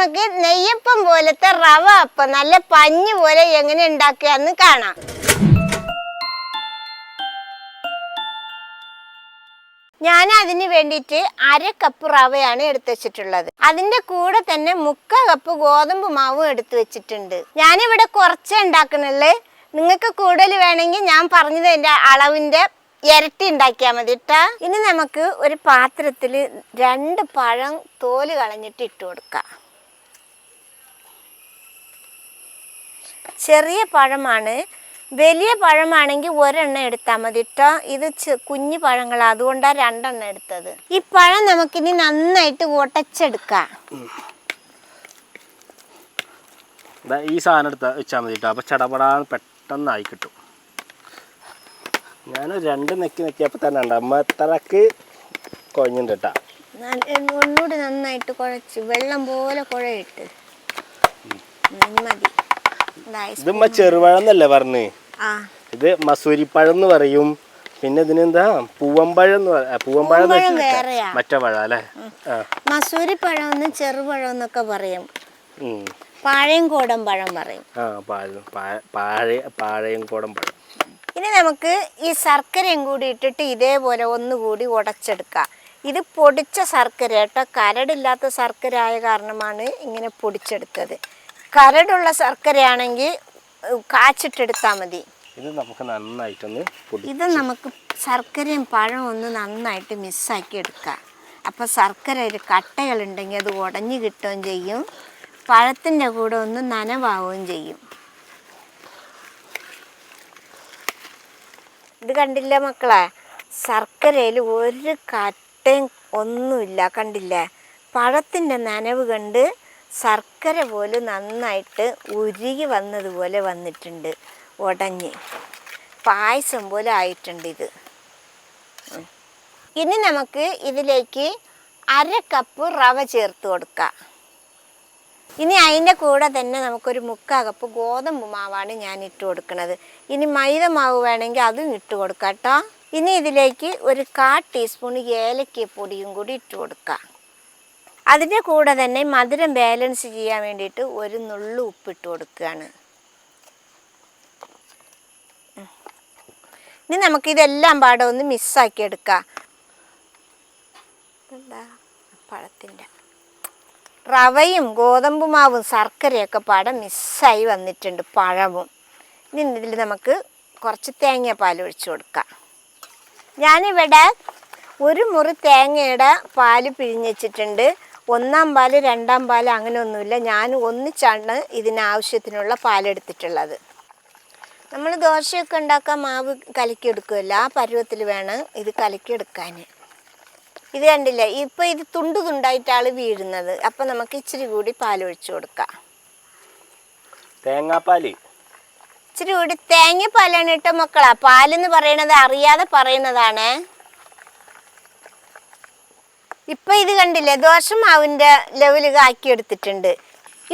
നമുക്ക് നെയ്യപ്പം പോലത്തെ റവ അപ്പം നല്ല പഞ്ഞ് പോലെ എങ്ങനെ ഉണ്ടാക്കുകയെന്ന് കാണാം. ഞാൻ അതിന് വേണ്ടിയിട്ട് അര കപ്പ് റവയാണ് എടുത്തു വെച്ചിട്ടുള്ളത്. അതിന്റെ കൂടെ തന്നെ മുക്ക കപ്പ് ഗോതമ്പ് മാവും എടുത്തു വെച്ചിട്ടുണ്ട്. ഞാനിവിടെ കുറച്ചേ ഉണ്ടാക്കുന്നുള്ളു. നിങ്ങൾക്ക് കൂടുതൽ വേണമെങ്കിൽ ഞാൻ പറഞ്ഞതിന്റെ അളവിന്റെ ഇരട്ടി ഉണ്ടാക്കിയാൽ മതി കേട്ടാ ഇനി നമുക്ക് ഒരു പാത്രത്തിൽ രണ്ട് പഴം തോൽ കളഞ്ഞിട്ട് ഇട്ട് കൊടുക്കാം. ചെറിയ പഴമാണ്. വലിയ പഴമാണെങ്കിൽ ഒരെണ്ണം എടുത്താൽ മതി കേട്ടോ ഇത് കുഞ്ഞു പഴങ്ങളാണ് അതുകൊണ്ടാണ് രണ്ടെണ്ണം എടുത്തത്. ഈ പഴം നമുക്കിനി നന്നായിട്ട് ഉടച്ചെടുക്കാം ദാ ഈ സാധനം എടുത്താൽ വെച്ചാൽ മതി കേട്ടോ അപ്പോൾ ചടപടാന്ന് പെട്ടെന്നായി കിട്ടും. ഞാൻ രണ്ട് നെക്കി നെക്കിയപ്പോൾ തന്നെ ഉണ്ട് അമ്മ എത്രക്ക് കുഴഞ്ഞിട്ടുണ്ട് കേട്ടോ ഒന്നുകൂടി നന്നായിട്ട് കുഴച്ച്. വെള്ളം പോലെ കുഴയിട്ട്. മതി. ഇതായി ചെറുപഴന്നല്ലേ പറഞ്ഞ്? ഇത് മസൂരിപ്പഴം എന്ന് പറയും. പിന്നെ ഇതിനെന്താ? പൂവമ്പഴം എന്ന് പൂവമ്പഴം. മറ്റേ പഴം അല്ലേ? മസൂരി പഴം എന്ന് ചെറുപഴം എന്നൊക്കെ പറയും. പാഴയും കോടം പഴം പറയും. ആ പാഴും പാഴ പാഴയും കോടം പഴം ഇനി നമുക്ക് ഈ ശർക്കരയും കൂടി ഇട്ടിട്ട് ഇതേപോലെ ഒന്നുകൂടി ഉടച്ചെടുക്കാം. ഇത് പൊടിച്ച ശർക്കര കേട്ടോ. കരടില്ലാത്ത ശർക്കര ആയ കാരണമാണ് ഇങ്ങനെ പൊടിച്ചെടുത്തത്. കരടുള്ള ശർക്കരയാണെങ്കിൽ കാച്ചിട്ടെടുത്താൽ മതി. ഇത് നമുക്ക് നന്നായിട്ടൊന്ന് ഇത് നമുക്ക് ശർക്കരയും പഴവും ഒന്ന് നന്നായിട്ട് മിസ്സാക്കി എടുക്കാം. അപ്പോൾ ശർക്കര ഒരു കട്ടകളുണ്ടെങ്കിൽ അത് ഉടഞ്ഞു കിട്ടുകയും ചെയ്യും. പഴത്തിന്റെ കൂടെ ഒന്ന് നനവാവുകയും ചെയ്യും. ഇത് കണ്ടില്ല മക്കളെ? ശർക്കരയിൽ ഒരു കട്ടയും ഒന്നുമില്ല കണ്ടില്ല? പഴത്തിന്റെ നനവ് കണ്ട് ശർക്കര പോലെ നന്നായിട്ട് ഉരുകി വന്നതുപോലെ വന്നിട്ടുണ്ട്. ഉടഞ്ഞ് പായസം പോലെ ആയിട്ടുണ്ട് ഇത്. ഇനി നമുക്ക് ഇതിലേക്ക് അര കപ്പ് റവ ചേർത്ത് കൊടുക്കാം. ഇനി അതിന്റെ കൂടെ തന്നെ നമുക്കൊരു മുക്കാ കപ്പ് ഗോതമ്പ് മാവാണ് ഞാൻ ഇട്ട് കൊടുക്കുന്നത് ഇനി മൈദ മാവ് വേണമെങ്കിൽ അതും ഇട്ട് കൊടുക്കാം കേട്ടോ. ഇനി ഇതിലേക്ക് ഒരു കാ ടീസ്പൂൺ ഏലക്കപ്പൊടിയും കൂടി ഇട്ട് കൊടുക്കാം. അതിന്റെ കൂടെ തന്നെ മധുരം ബാലൻസ് ചെയ്യാൻ വേണ്ടിയിട്ട് ഒരു നുള്ളു ഉപ്പിട്ട് കൊടുക്കുകയാണ്. ഇനി നമുക്കിതെല്ലാം പാടെ ഒന്ന് മിസ്സാക്കി എടുക്കാം. എന്താ പഴത്തിന്റെ. റവയും ഗോതമ്പ് മാവും ശർക്കരയൊക്കെ പാടെ മിസ്സായി വന്നിട്ടുണ്ട് പഴവും. ഇനി ഇതിൽ നമുക്ക് കുറച്ച് തേങ്ങാപ്പാൽ ഒഴിച്ചു കൊടുക്കാം. ഞാനിവിടെ ഒരു മുറി തേങ്ങയുടെ പാൽ പിഴിഞ്ഞ് വെച്ചിട്ടുണ്ട്. ഒന്നാം പാൽ രണ്ടാം പാൽ അങ്ങനെയൊന്നുമില്ല. ഞാൻ ഒന്നിച്ചാണ് ഇതിനാവശ്യത്തിനുള്ള പാലെടുത്തിട്ടുള്ളത്. നമ്മൾ ദോശയൊക്കെ ഉണ്ടാക്കാൻ മാവ് കലക്കിയെടുക്കുമല്ലോ ആ പരുവത്തിൽ വേണം ഇത് കലക്കിയെടുക്കാൻ. ഇത് കണ്ടില്ലേ? ഇപ്പൊ ഇത് തുണ്ടു തുണ്ടായിട്ടാണ് വീഴുന്നത്. അപ്പോൾ നമുക്ക് ഇച്ചിരി കൂടി പാലൊഴിച്ച് കൊടുക്കാം. തേങ്ങാപ്പാൽ. ഇച്ചിരി കൂടി തേങ്ങാപ്പാലാണ് കേട്ടോ മക്കളാ. പാലെന്ന് പറയണത് അറിയാതെ പറയുന്നതാണ്. ഇപ്പൊ ഇത് കണ്ടില്ലേ ദോശമാവിന്റെ ലെവൽ ആക്കി എടുത്തിട്ടുണ്ട്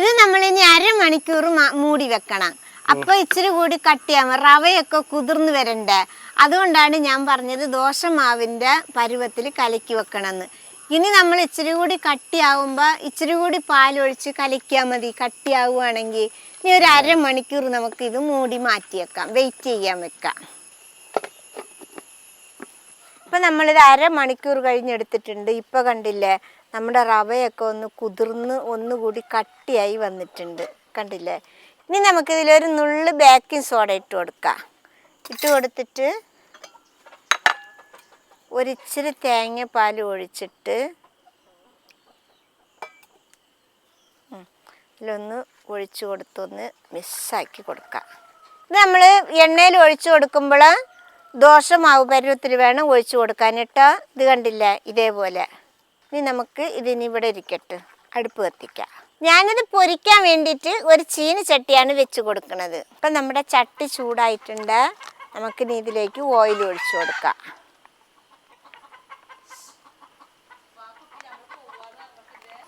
ഇത് നമ്മൾ ഇനി അരമണിക്കൂർ മണിക്കൂർ മൂടി വെക്കണം. അപ്പൊ ഇച്ചിരി കൂടി കട്ടിയാമ റവയൊക്കെ കുതിർന്നു വരണ്ടേ. അതുകൊണ്ടാണ് ഞാൻ പറഞ്ഞത് ദോശമാവിന്റെ പരുവത്തിൽ കലക്കി വെക്കണമെന്ന്. ഇനി നമ്മൾ ഇച്ചിരി കൂടി കട്ടിയാവുമ്പോൾ ഇച്ചിരി കൂടി പാലൊഴിച്ച് കലക്കിയാൽ മതി. കട്ടിയാവുകയാണെങ്കിൽ ഇനി ഒരു അരമണിക്കൂർ നമുക്ക് ഇത് മൂടി മാറ്റി വെക്കാം വെയിറ്റ് ചെയ്യാൻ വെക്കാം. ഇപ്പം നമ്മളിത് അരമണിക്കൂർ കഴിഞ്ഞെടുത്തിട്ടുണ്ട്. ഇപ്പം കണ്ടില്ലേ നമ്മുടെ റവയൊക്കെ ഒന്ന് കുതിർന്ന് ഒന്നുകൂടി കട്ടിയായി വന്നിട്ടുണ്ട്. കണ്ടില്ലേ? ഇനി നമുക്കിതിലൊരു നുള്ള് ബേക്കിംഗ് സോഡ ഇട്ട് കൊടുക്കാം. ഇട്ട് കൊടുത്തിട്ട് ഒരിച്ചിരി തേങ്ങാപ്പാൽ ഒഴിച്ചിട്ട് ഇതിലൊന്ന് ഒഴിച്ചു കൊടുത്തൊന്ന് മിസ്സാക്കി കൊടുക്കാം. ഇത് നമ്മൾ എണ്ണയിൽ ഒഴിച്ചു കൊടുക്കുമ്പോൾ ദോശമാവ് പരുവത്തിൽ വേണം ഒഴിച്ചു കൊടുക്കാൻ കേട്ടോ. ഇത് കണ്ടില്ല ഇതേപോലെ. ഇനി നമുക്ക് ഇതിനിവിടെ ഇരിക്കട്ടെ. അടുപ്പ് കത്തിക്കാം. ഞാനിത് പൊരിക്കാൻ വേണ്ടിയിട്ട് ഒരു ചീന ചട്ടിയാണ് വെച്ച് കൊടുക്കുന്നത് ഇപ്പം നമ്മുടെ ചട്ടി ചൂടായിട്ടുണ്ട്. നമുക്ക് ഇനി ഇതിലേക്ക് ഓയിൽ ഒഴിച്ചു കൊടുക്കാം.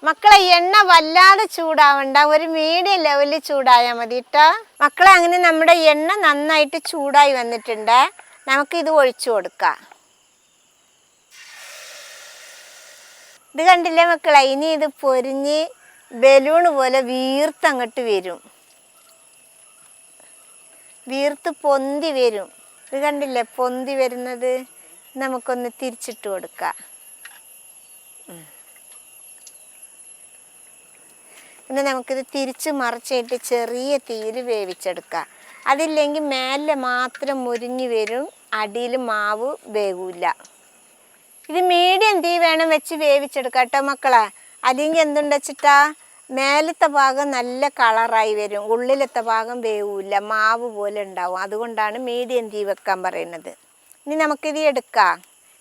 മക്കളെ എണ്ണ വല്ലാതെ ചൂടാവണ്ട. ഒരു മീഡിയം ലെവലിൽ ചൂടായാൽ മതി കേട്ടോ. മക്കളെ അങ്ങനെ നമ്മുടെ എണ്ണ നന്നായിട്ട് ചൂടായി വന്നിട്ടുണ്ട്. നമുക്ക് ഇത് ഒഴിച്ചു കൊടുക്കാം. ഇത് കണ്ടില്ലേ മക്കളെ? ഇനി ഇത് പൊരിഞ്ഞ് ബലൂണ് പോലെ വീർത്തങ്ങോട്ട് വരും. വീർത്ത് പൊന്തി വരും. ഇത് കണ്ടില്ലേ? പൊന്തി വരുന്നത് നമുക്കൊന്ന് തിരിച്ചിട്ട് കൊടുക്കാം. പിന്നെ നമുക്കിത് തിരിച്ച് മറിച്ചിട്ട് ചെറിയ തീയിൽ വേവിച്ചെടുക്കാം. അതില്ലെങ്കിൽ മേലെ മാത്രം മുരിഞ്ഞ് വരും. അടിയിൽ മാവ് വേകൂല ഇത് മീഡിയം തീ വേണം വെച്ച് വേവിച്ചെടുക്കാം കേട്ടോ മക്കളെ. അല്ലെങ്കിൽ എന്തുണ്ട് വെച്ചിട്ടാ? മേലത്തെ ഭാഗം നല്ല കളറായി വരും. ഉള്ളിലത്തെ ഭാഗം വേവില്ല മാവ് പോലെ ഉണ്ടാവും. അതുകൊണ്ടാണ് മീഡിയം തീ വെക്കാൻ പറയുന്നത്. ഇനി നമുക്കിത് എടുക്കാം.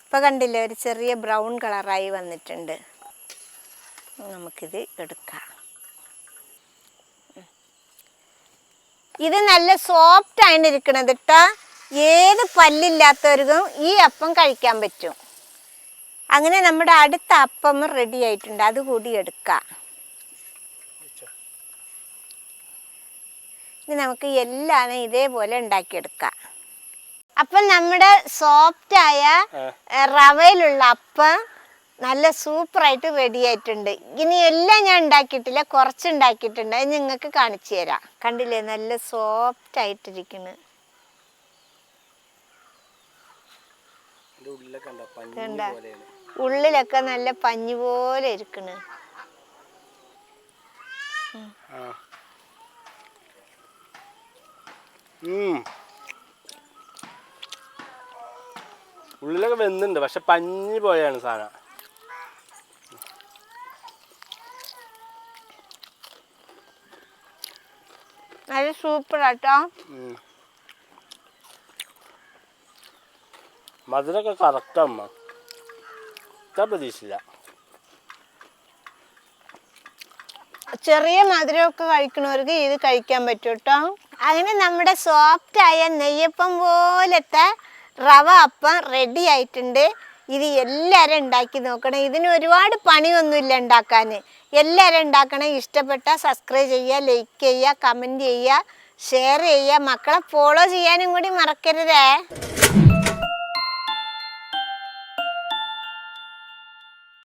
ഇപ്പം കണ്ടില്ലേ ഒരു ചെറിയ ബ്രൗൺ കളറായി വന്നിട്ടുണ്ട്. നമുക്കിത് എടുക്കാം. ഇത് നല്ല സോഫ്റ്റ് ആയിട്ടിരിക്കണത് കേട്ടോ. ഏത് പല്ലില്ലാത്തവർക്കും ഈ അപ്പം കഴിക്കാൻ പറ്റും. അങ്ങനെ നമ്മുടെ അടുത്ത അപ്പം റെഡി ആയിട്ടുണ്ട്. അത് കൂടി എടുക്കാം. ഇനി നമുക്ക് എല്ലാം ഇതേപോലെ ഉണ്ടാക്കിയെടുക്കാം. അപ്പം നമ്മുടെ സോഫ്റ്റായ ആയ റവയിലുള്ള അപ്പം നല്ല സൂപ്പറായിട്ട് റെഡി ആയിട്ടുണ്ട്. ഇനി എല്ലാം ഞാൻ ഉണ്ടാക്കിയിട്ടില്ല. കുറച്ച് ഉണ്ടാക്കിയിട്ടുണ്ട്. അത് നിങ്ങൾക്ക് കാണിച്ചു തരാം. കണ്ടില്ലേ? നല്ല സോഫ്റ്റ് ആയിട്ടിരിക്കുന്നു ഇതിന്റെ ഉള്ളിലൊക്കെ ഉണ്ടോ പഞ്ഞി കണ്ട ഉള്ളിലൊക്കെ നല്ല പഞ്ഞു പോലെ ഇരിക്കണ്. ഉള്ളിലൊക്കെ വെന്തുണ്ട് പക്ഷെ പഞ്ഞി പോലെയാണ് സാധനം. നല്ല സൂപ്പറാട്ടോ. ഉം. മധുരമൊക്കെ കറക്റ്റ് അമ്മ. ഇത്ര പ്രതീക്ഷയില്ല ചെറിയ മധുരമൊക്കെ കഴിക്കണവർക്ക് ഇത് കഴിക്കാൻ പറ്റും കേട്ടോ. അങ്ങനെ നമ്മുടെ സോഫ്റ്റ് ആയ നെയ്യപ്പം പോലത്തെ റവ അപ്പം റെഡി ആയിട്ടുണ്ട്. ഇത് എല്ലാവരും ഉണ്ടാക്കി നോക്കണം. ഇതിന് ഒരുപാട് പണിയൊന്നുമില്ല ഉണ്ടാക്കാൻ. എല്ലാവരും ഉണ്ടാക്കണം. ഇഷ്ടപ്പെട്ട സബ്സ്ക്രൈബ് ചെയ്യുക ലൈക്ക് ചെയ്യുക കമന്റ് ചെയ്യുക ഷെയർ ചെയ്യുക. മക്കളെ ഫോളോ ചെയ്യാനും കൂടി മറക്കരുതേ.